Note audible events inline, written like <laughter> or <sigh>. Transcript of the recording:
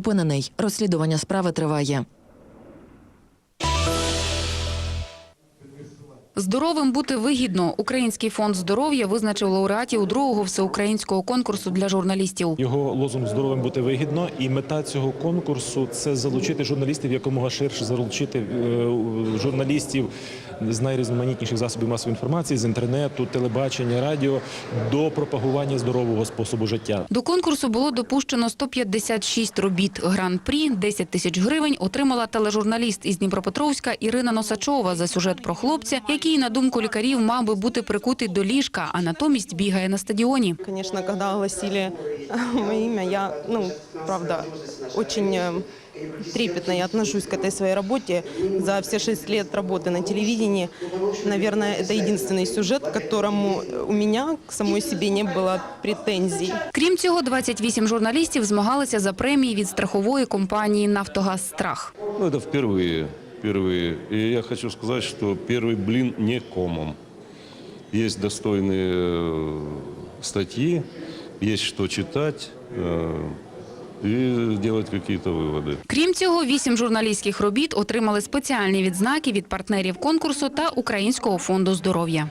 Упевнений, розслідування справи триває. Здоровим бути вигідно. Український фонд здоров'я визначив лауреатів другого всеукраїнського конкурсу для журналістів. Його лозунг здоровим бути вигідно, і мета цього конкурсу це залучити журналістів якомога ширше, залучити е, журналістів з найрізноманітніших засобів масової інформації з інтернету, телебачення, радіо до пропагування здорового способу життя. До конкурсу було допущено 156 робіт. Гран-прі 10 тисяч гривень отримала тележурналіст із Дніпропетровська Ірина Носачова за сюжет про хлопця, який, на думку лікарів, мав би бути прикутий до ліжка, а натомість бігає на стадіоні. Конечно, когда огласили <laughs> мое имя, я, ну, правда, очень э, трепетно я отношусь к этой своей работе. За все шесть лет работы на телевидении, наверное, это единственный сюжет, к которому у меня к самой себе не было претензий. Крім цього, 28 журналістів змагалися за премії від страхової компанії «Нафтогаз Страх». Ну, это впервые. Впервые. И я хочу сказать, что первый блин не комом. Есть достойные э, статьи, есть что читать э, и делать какие-то выводы. Крім цього, вісім журналістських робіт отримали спеціальні відзнаки від партнерів конкурсу та Українського фонду здоров'я.